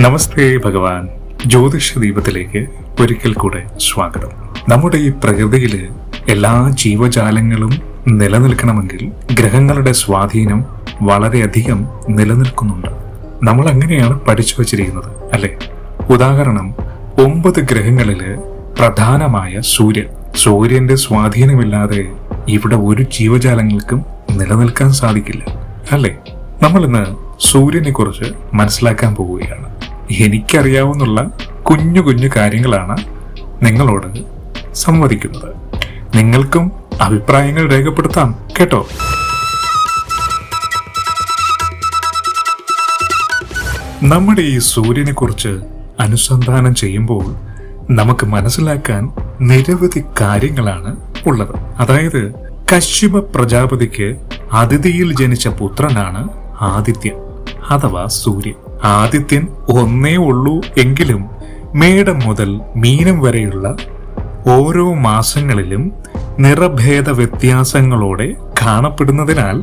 നമസ്തേ ഭഗവാൻ. ജ്യോതിഷ ദീപത്തിലേക്ക് ഒരിക്കൽ കൂടെ സ്വാഗതം. നമ്മുടെ ഈ പ്രകൃതിയിൽ എല്ലാ ജീവജാലങ്ങളും നിലനിൽക്കണമെങ്കിൽ ഗ്രഹങ്ങളുടെ സ്വാധീനം വളരെയധികം നിലനിൽക്കുന്നുണ്ട്. നമ്മൾ അങ്ങനെയാണ് പഠിച്ചു വച്ചിരിക്കുന്നത് അല്ലെ? ഉദാഹരണം ഒമ്പത് ഗ്രഹങ്ങളിൽ പ്രധാനമായ സൂര്യൻ. സൂര്യന്റെ സ്വാധീനമില്ലാതെ ഇവിടെ ഒരു ജീവജാലങ്ങൾക്കും നിലനിൽക്കാൻ സാധിക്കില്ല അല്ലേ? നമ്മൾ ഇന്ന് സൂര്യനെ കുറിച്ച് മനസ്സിലാക്കാൻ പോവുകയാണ്. എനിക്കറിയാവുന്നുള്ള കുഞ്ഞു കുഞ്ഞു കാര്യങ്ങളാണ് നിങ്ങളോട് സംവദിക്കുന്നത്. നിങ്ങൾക്കും അഭിപ്രായങ്ങൾ രേഖപ്പെടുത്താം കേട്ടോ? നമ്മുടെ ഈ സൂര്യനെ കുറിച്ച് അനുസന്ധാനം ചെയ്യുമ്പോൾ നമുക്ക് മനസ്സിലാക്കാൻ നിരവധി കാര്യങ്ങളാണ് ഉള്ളത്. അതായത് കശ്യപ പ്രജാപതിക്ക് അതിഥിയിൽ ജനിച്ച പുത്രനാണ് ആദിത്യൻ അഥവാ സൂര്യൻ. ആദിത്യൻ ഒന്നേ ഉള്ളൂ എങ്കിലും മേടം മുതൽ മീനം വരെയുള്ള ഓരോ മാസങ്ങളിലും നിറഭേദ വ്യത്യാസങ്ങളോടെ കാണപ്പെടുന്നതിനാൽ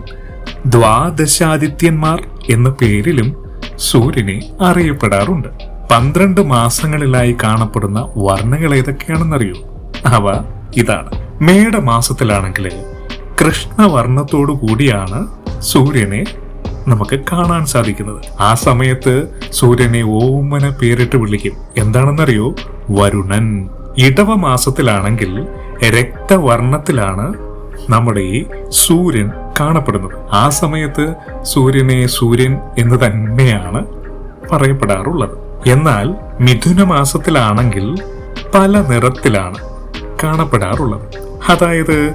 ദ്വാദശാദിത്യന്മാർ എന്ന പേരിലും സൂര്യനെ അറിയപ്പെടാറുണ്ട്. പന്ത്രണ്ട് മാസങ്ങളിലായി കാണപ്പെടുന്ന വർണങ്ങൾ ഏതൊക്കെയാണെന്നറിയോ? അവ ഇതാണ്. മേടമാസത്തിലാണെങ്കിൽ കൃഷ്ണവർണത്തോടു കൂടിയാണ് സൂര്യനെ നമുക്ക് കാണാൻ സാധിക്കുന്നത്. ആ സമയത്ത് സൂര്യനെ ഓമന പേരിട്ട് വിളിക്കും. എന്താണെന്നറിയോ? വരുണൻ ഇടവ മാസത്തിലാണെങ്കിൽ രക്തവർണത്തിലാണ് നമ്മുടെ ഈ സൂര്യൻ കാണപ്പെടുന്നത്. ആ സമയത്ത് സൂര്യനെ സൂര്യൻ എന്ന് തന്നെയാണ് പറയപ്പെടാറുള്ളത്. എന്നാൽ മിഥുന മാസത്തിലാണെങ്കിൽ പല നിറത്തിലാണ് കാണപ്പെടാറുള്ളത്. അതായത്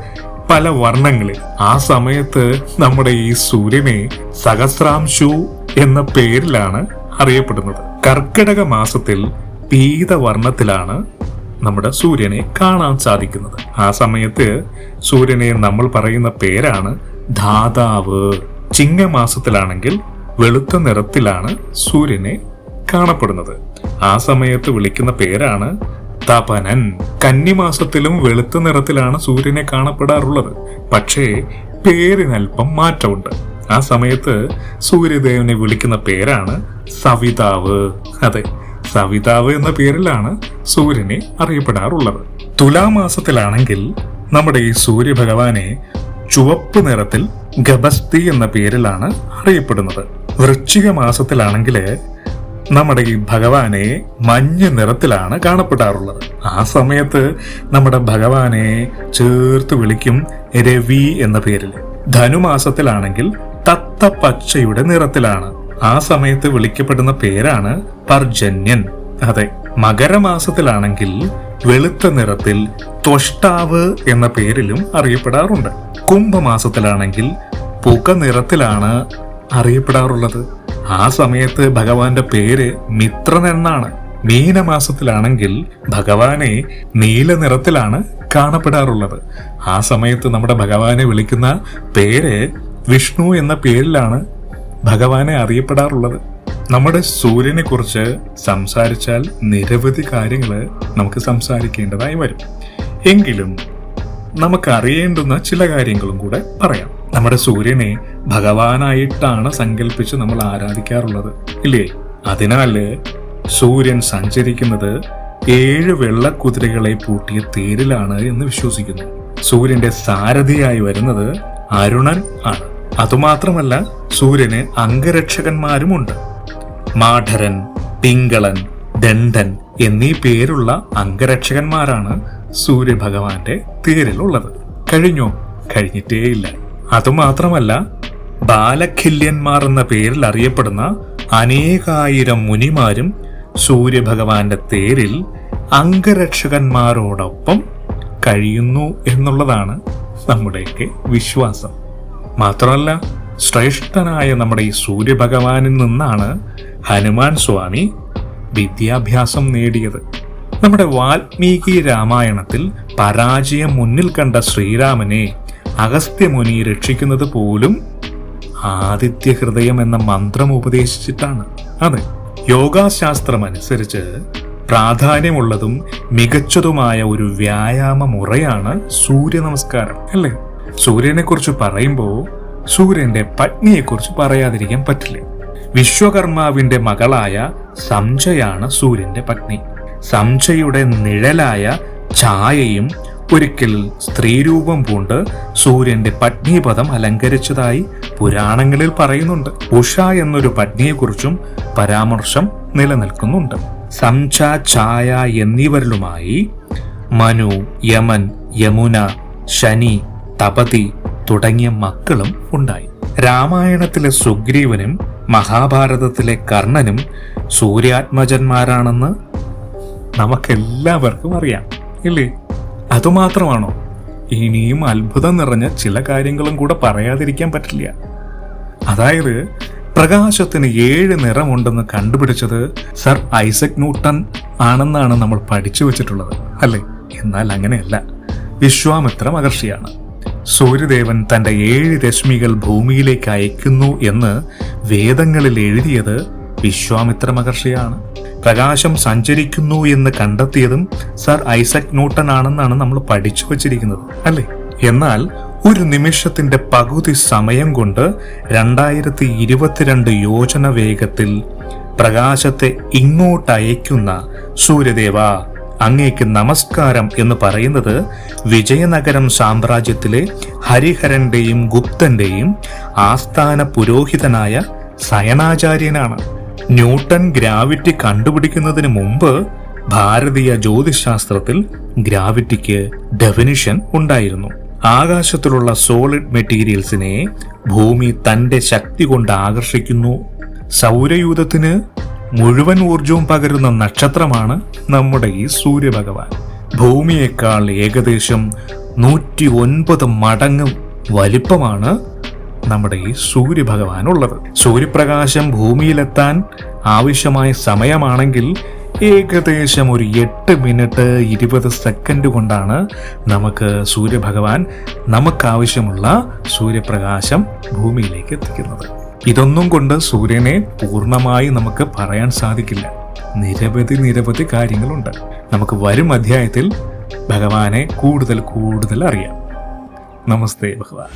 പല വർണങ്ങളിൽ. ആ സമയത്ത് നമ്മുടെ ഈ സൂര്യനെ സഹസ്രാംശു എന്ന പേരിലാണ് അറിയപ്പെടുന്നത്. കർക്കിടക മാസത്തിൽ പീതവർണത്തിലാണ് നമ്മുടെ സൂര്യനെ കാണാൻ സാധിക്കുന്നത്. ആ സമയത്ത് സൂര്യനെ നമ്മൾ പറയുന്ന പേരാണ് ധാതാവ്. ചിങ്ങമാസത്തിലാണെങ്കിൽ വെളുത്ത നിറത്തിലാണ് സൂര്യനെ കാണപ്പെടുന്നത്. ആ സമയത്ത് വിളിക്കുന്ന പേരാണ് തപനൻ കന്നിമാസത്തിലും വെളുത്ത നിറത്തിലാണ് സൂര്യനെ കാണപ്പെടാറുള്ളത്. പക്ഷേ പേരിനൽപ്പം മാറ്റമുണ്ട്. ആ സമയത്ത് സൂര്യദേവനെ വിളിക്കുന്ന പേരാണ് സവിതാവ്. അതെ സവിതാവ് എന്ന പേരിലാണ് സൂര്യനെ അറിയപ്പെടാറുള്ളത്. തുലാമാസത്തിലാണെങ്കിൽ നമ്മുടെ ഈ സൂര്യഭഗവാനെ ചുവപ്പ് നിറത്തിൽ ഗബസ്തി എന്ന പേരിലാണ് അറിയപ്പെടുന്നത്. വൃശ്ചിക മാസത്തിലാണെങ്കിൽ നമ്മുടെ ഈ ഭഗവാനെ മഞ്ഞ നിറത്തിലാണ് കാണപ്പെടാറുള്ളത്. ആ സമയത്ത് നമ്മുടെ ഭഗവാനെ ചേർത്ത് വിളിക്കും രവി എന്ന പേരിൽ. ധനുമാസത്തിലാണെങ്കിൽ തത്ത പച്ചയുടെ നിറത്തിലാണ്. ആ സമയത്ത് വിളിക്കപ്പെടുന്ന പേരാണ് പർജന്യൻ. അതെ മകരമാസത്തിലാണെങ്കിൽ വെളുത്ത നിറത്തിൽ ത്വഷ്ടാവ് എന്ന പേരിലും അറിയപ്പെടാറുണ്ട്. കുംഭമാസത്തിലാണെങ്കിൽ പുക നിറത്തിലാണ് അറിയപ്പെടാറുള്ളത്. ആ സമയത്ത് ഭഗവാന്റെ പേര് മിത്രൻ എന്നാണ്. മീനമാസത്തിലാണെങ്കിൽ ഭഗവാനെ നീല നിറത്തിലാണ് കാണപ്പെടാറുള്ളത്. ആ സമയത്ത് നമ്മുടെ ഭഗവാനെ വിളിക്കുന്ന പേര് വിഷ്ണു എന്ന പേരിലാണ് ഭഗവാനെ അറിയപ്പെടാറുള്ളത്. നമ്മുടെ സൂര്യനെ കുറിച്ച് സംസാരിച്ചാൽ നിരവധി കാര്യങ്ങൾ നമുക്ക് സംസാരിക്കേണ്ടതായി വരും. എങ്കിലും നമുക്ക് അറിയേണ്ടുന്ന ചില കാര്യങ്ങളും കൂടെ പറയാം. നമ്മുടെ സൂര്യനെ ഭഗവാനായിട്ടാണ് സങ്കല്പിച്ച് നമ്മൾ ആരാധിക്കാറുള്ളത്. ഇല്ലേ? അതിനാൽ സൂര്യൻ സഞ്ചരിക്കുന്നത് ഏഴ് വെള്ളക്കുതിരകളെ പൂട്ടിയ തേരിലാണ് എന്ന് വിശ്വസിക്കുന്നു. സൂര്യന്റെ സാരഥിയായി വരുന്നത് അരുണൻ ആണ്. അതുമാത്രമല്ല സൂര്യന് അംഗരക്ഷകന്മാരുമുണ്ട്. മാഠരൻ പിങ്കളൻ ദണ്ഡൻ എന്നീ പേരുള്ള അംഗരക്ഷകന്മാരാണ് സൂര്യഭഗവാന്റെ തേരിലുള്ളത്. കഴിഞ്ഞോ? കഴിഞ്ഞിട്ടേയില്ല. അതുമാത്രമല്ല ബാലഖില്യന്മാർ എന്ന പേരിൽ അറിയപ്പെടുന്ന അനേകായിരം മുനിമാരും സൂര്യഭഗവാന്റെ തേരിൽ അംഗരക്ഷകന്മാരോടൊപ്പം കഴിയുന്നു എന്നുള്ളതാണ് നമ്മുടെയൊക്കെ വിശ്വാസം. മാത്രമല്ല ശ്രേഷ്ഠനായ നമ്മുടെ ഈ സൂര്യഭഗവാനിൽ നിന്നാണ് ഹനുമാൻ സ്വാമി വിദ്യാഭ്യാസം നേടിയത്. നമ്മുടെ വാൽമീകി രാമായണത്തിൽ പരാജയം മുന്നിൽ കണ്ട ശ്രീരാമനെ അഗസ്ത്യമുനി രക്ഷിക്കുന്നത് പോലും ആദിത്യ ഹൃദയം എന്ന മന്ത്രം ഉപദേശിച്ചിട്ടാണ്. അതെ യോഗാശാസ്ത്രം അനുസരിച്ച് പ്രാധാന്യമുള്ളതും മികച്ചതുമായ ഒരു വ്യായാമ മുറയാണ് സൂര്യ നമസ്കാരം അല്ലേ? സൂര്യനെ കുറിച്ച് പറയുമ്പോൾ സൂര്യന്റെ പത്നിയെ കുറിച്ച് പറയാതിരിക്കാൻ പറ്റില്ല? വിശ്വകർമാവിന്റെ മകളായ സംജയാണ് സൂര്യന്റെ പത്നി. സംജയുടെ നിഴലായ ഛായയും ഒരിക്കൽ സ്ത്രീരൂപം പൂണ്ട് സൂര്യന്റെ പത്നീപദം അലങ്കരിച്ചതായി പുരാണങ്ങളിൽ പറയുന്നുണ്ട്. ഉഷ എന്നൊരു പത്നിയെക്കുറിച്ചും പരാമർശം നിലനിൽക്കുന്നുണ്ട്. സംച ഛായ എന്നിവരിലുമായി മനു യമൻ യമുന ശനി തപതി തുടങ്ങിയ മക്കളും ഉണ്ടായി. രാമായണത്തിലെ സുഗ്രീവനും മഹാഭാരതത്തിലെ കർണനും സൂര്യാത്മജന്മാരാണെന്ന് നമുക്കെല്ലാവർക്കും അറിയാം ഇല്ലേ? അതുമാത്രമാണോ? ഇനിയും അത്ഭുതം നിറഞ്ഞ ചില കാര്യങ്ങളും കൂടെ പറയാതിരിക്കാൻ പറ്റില്ല. അതായത് പ്രകാശത്തിന് ഏഴ് നിറമുണ്ടെന്ന് കണ്ടുപിടിച്ചത് സർ ഐസക് ന്യൂട്ടൺ ആണെന്നാണ് നമ്മൾ പഠിച്ചു വെച്ചിട്ടുള്ളത് അല്ലേ? എന്നാൽ അങ്ങനെയല്ല. വിശ്വാമിത്ര മഹർഷിയാണ്. സൂര്യദേവൻ തന്റെ ഏഴ് രശ്മികൾ ഭൂമിയിലേക്ക് അയക്കുന്നു എന്ന് വേദങ്ങളിൽ എഴുതിയത് വിശ്വാമിത്ര മഹർഷിയാണ്. പ്രകാശം സഞ്ചരിക്കുന്നു എന്ന് കണ്ടെത്തിയതും സർ ഐസക് ന്യൂട്ടൺ ആണെന്നാണ് നമ്മൾ പഠിച്ചു വച്ചിരിക്കുന്നത് അല്ലേ? എന്നാൽ ഒരു നിമിഷത്തിന്റെ പകുതി സമയം കൊണ്ട് രണ്ടായിരത്തി ഇരുപത്തിരണ്ട് യോജന വേഗത്തിൽ പ്രകാശത്തെ ഇങ്ങോട്ട് അയക്കുന്ന സൂര്യദേവ അങ്ങേക്ക് നമസ്കാരം എന്ന് പറയുന്നത് വിജയനഗരം സാമ്രാജ്യത്തിലെ ഹരിഹരന്റെയും ഗുപ്തന്റെയും ആസ്ഥാന പുരോഹിതനായ സയനാചാര്യനാണ്. ന്യൂട്ടൺ ഗ്രാവിറ്റി കണ്ടുപിടിക്കുന്നതിന് മുമ്പ് ഭാരതീയ ജ്യോതിശാസ്ത്രത്തിൽ ഗ്രാവിറ്റിക്ക് ഡെഫിനിഷൻ ഉണ്ടായിരുന്നു. ആകാശത്തിലുള്ള സോളിഡ് മെറ്റീരിയൽസിനെ ഭൂമി തന്റെ ശക്തി കൊണ്ട് ആകർഷിക്കുന്നു. സൗരയൂഥത്തിന് മുഴുവൻ ഊർജവും പകരുന്ന നക്ഷത്രമാണ് നമ്മുടെ ഈ സൂര്യഭഗവാൻ. ഭൂമിയേക്കാൾ ഏകദേശം നൂറ്റി ഒൻപത് മടങ്ങ് വലിപ്പമാണ് നമ്മുടെ ഈ സൂര്യഭഗവാൻ ഉള്ളത് സൂര്യപ്രകാശം ഭൂമിയിലെത്താൻ ആവശ്യമായ സമയമാണെങ്കിൽ ഏകദേശം ഒരു എട്ട് മിനിറ്റ് ഇരുപത് സെക്കൻഡ് കൊണ്ടാണ് നമുക്ക് സൂര്യഭഗവാൻ നമുക്കാവശ്യമുള്ള സൂര്യപ്രകാശം ഭൂമിയിലേക്ക് എത്തിക്കുന്നത്. ഇതൊന്നും കൊണ്ട് സൂര്യനെ പൂർണമായി നമുക്ക് പറയാൻ സാധിക്കില്ല. നിരവധി നിരവധി കാര്യങ്ങളുണ്ട്. നമുക്ക് വരും അധ്യായത്തിൽ ഭഗവാനെ കൂടുതൽ കൂടുതൽ അറിയാം. നമസ്തേ ഭഗവാൻ.